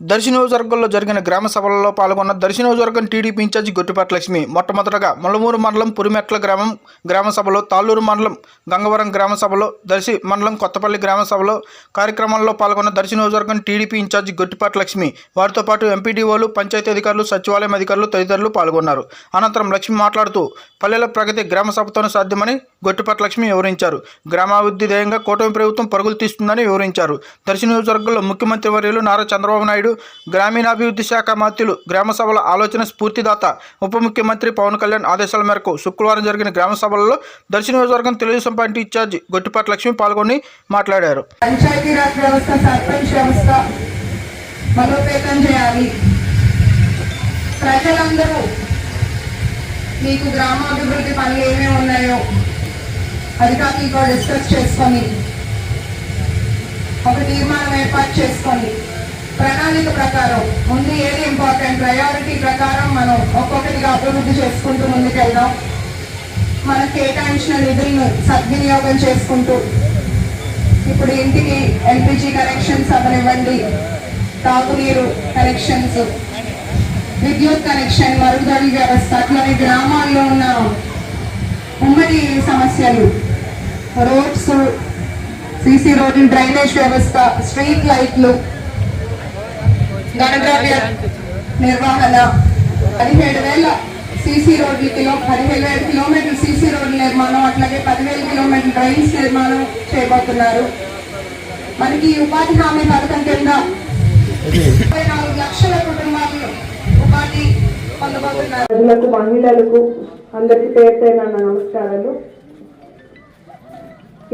దర్శి నియోజకవర్గంలో జరిగిన గ్రామ సభలలో పాల్గొన్న దర్శి నియోజకవర్గం టీడీపీ ఇన్ఛార్జి గొట్టిపాటి లక్ష్మి మొట్టమొదటగా ముల్లమూరు మండలం పురిమెట్ల గ్రామం గ్రామ సభలో తాళ్ళూరు మండలం గంగవరం గ్రామ సభలో దర్శి మండలం కొత్తపల్లి గ్రామ సభలో కార్యక్రమంలో పాల్గొన్న దర్శి నియోజకవర్గం టీడీపీ ఇన్ఛార్జి గొట్టిపాటి లక్ష్మి వారితో పాటు ఎంపీడీఓలు పంచాయతీ అధికారులు సచివాలయం అధికారులు తదితరులు పాల్గొన్నారు. అనంతరం లక్ష్మి మాట్లాడుతూ పల్లెల ప్రగతి గ్రామ సభతోనే సాధ్యమని గొట్టిపాటి లక్ష్మి వివరించారు. గ్రామాభివృద్ధి ధ్యేయంగా కూటమి ప్రభుత్వం పరుగులు తీస్తుందని వివరించారు. దర్శి నియోజకవర్గంలో ముఖ్యమంత్రి వర్యులు నారా చంద్రబాబు నాయుడు నాయుడు గ్రామీణాభివృద్ధి శాఖ మంత్రులు గ్రామ సభల ఆలోచన స్ఫూర్తిదాత ఉప ముఖ్యమంత్రి పవన్ కళ్యాణ్ ఆదేశాల మేరకు శుక్రవారం జరిగిన గ్రామ సభలలో దర్శి నియోజకవర్గం తెలుగుదేశం పార్టీ ఇన్ఛార్జి గొట్టిపాటి లక్ష్మి పాల్గొని మాట్లాడారు. పంచాయతీరాజ్ వ్యవస్థ సర్పంచ్ వ్యవస్థ బలోపేతం చేయాలి. ప్రజలందరూ మీకు గ్రామాభివృద్ధి పనులు ఏమేమి ఉన్నాయో అధికారులతో డిస్కస్ చేసుకొని ఒక తీర్మానం ఏర్పాటు చేసుకోండి ప్రణాళిక ప్రకారం ముందు ఏది ఇంపార్టెంట్ ప్రయారిటీ ప్రకారం మనం ఒక్కొక్కటిగా అభివృద్ధి చేసుకుంటూ ముందుకెళ్దాం. మనకు కేటాయించిన నిధులను సద్వినియోగం చేసుకుంటూ ఇప్పుడు ఇంటికి ఎల్పిజి కనెక్షన్స్ అవనివ్వండి తాగునీరు కనెక్షన్స్ విద్యుత్ కనెక్షన్ మరుగుదొడి వ్యవస్థ అట్లనే గ్రామాల్లో ఉన్న ఉమ్మడి సమస్యలు రోడ్స్ సీసీ రోడ్లు డ్రైనేజ్ వ్యవస్థ స్ట్రీట్ లైట్లు గణద్రవ్య నిర్వహణ. పదిహేడు వేల సీసీ రోడ్లు కిలో పదిహేడు వేల కిలోమీటర్లు సీసీ రోడ్ల నిర్మాణం అట్లాగే పదివేల కిలోమీటర్ల డ్రైన్స్ నిర్మాణం చేయబోతున్నారు. మనకి ఉపాధి హామీ పథకం కింద ముప్పై నాలుగు లక్షల కుటుంబాలు ఉపాధి పొందబోతున్నారు. మహిళలకు అందరికీ పేరు పేరున నమస్కారాలు.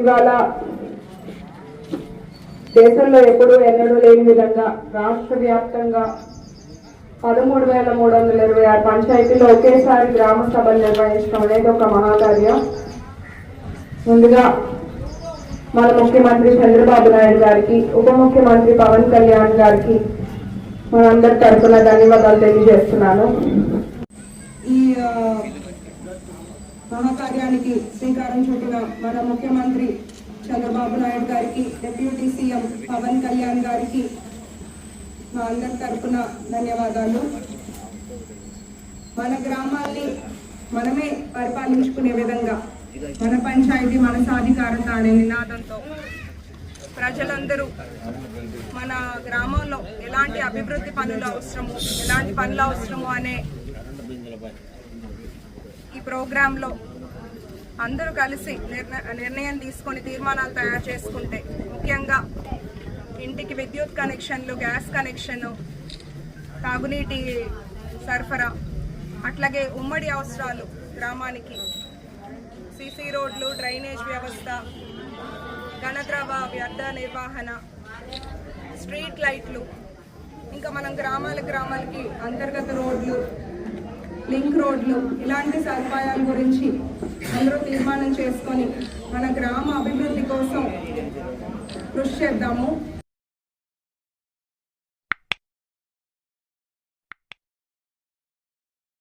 ఇవాళ దేశంలో ఎప్పుడూ ఎన్నడూ లేని విధంగా రాష్ట్ర వ్యాప్తంగా పదమూడు వేల మూడు వందల ఇరవై ఆరు పంచాయతీలో ఒకేసారి గ్రామ సభలు నిర్వహించడం అనేది ఒక మహాకార్యం. ముందుగా మన ముఖ్యమంత్రి చంద్రబాబు నాయుడు గారికి ఉప ముఖ్యమంత్రి పవన్ కళ్యాణ్ గారికి మనందరి తరఫున ధన్యవాదాలు తెలియజేస్తున్నాను. ఈ మహాకార్యానికి శ్రీకారం చుట్టిన మన ముఖ్యమంత్రి చంద్రబాబు నాయుడు గారికి డిప్యూటీ సీఎం పవన్ కళ్యాణ్ గారికి మా అందరి తరఫున ధన్యవాదాలు. మన గ్రామాల్ని మనమే పరిపాలించుకునే విధంగా మన పంచాయతీ మన సాధికారత అనే నినాదంతో ప్రజలందరూ మన గ్రామంలో ఎలాంటి అభివృద్ధి పనులు అవసరము ఎలాంటి పనులు అవసరము అనే ఈ ప్రోగ్రాంలో అందరూ కలిసి నిర్ణయం తీసుకొని తీర్మానాలు తయారు చేసుకుంటే ముఖ్యంగా ఇంటికి విద్యుత్ కనెక్షన్లు గ్యాస్ కనెక్షన్ తాగునీటి సరఫరా అట్లాగే ఉమ్మడి అవసరాలు గ్రామానికి సీసీ రోడ్లు డ్రైనేజ్ వ్యవస్థ ఘనద్రవ వ్యర్థ నిర్వహణ స్ట్రీట్ లైట్లు ఇంకా మనం గ్రామాల గ్రామాలకి అంతర్గత రోడ్లు లింక్ రోడ్లు ఇలాంటి సదుపాయాల గురించి అందరూ తీర్మానం చేసుకొని మన గ్రామ అభివృద్ధి కోసం కృషి చేద్దాము.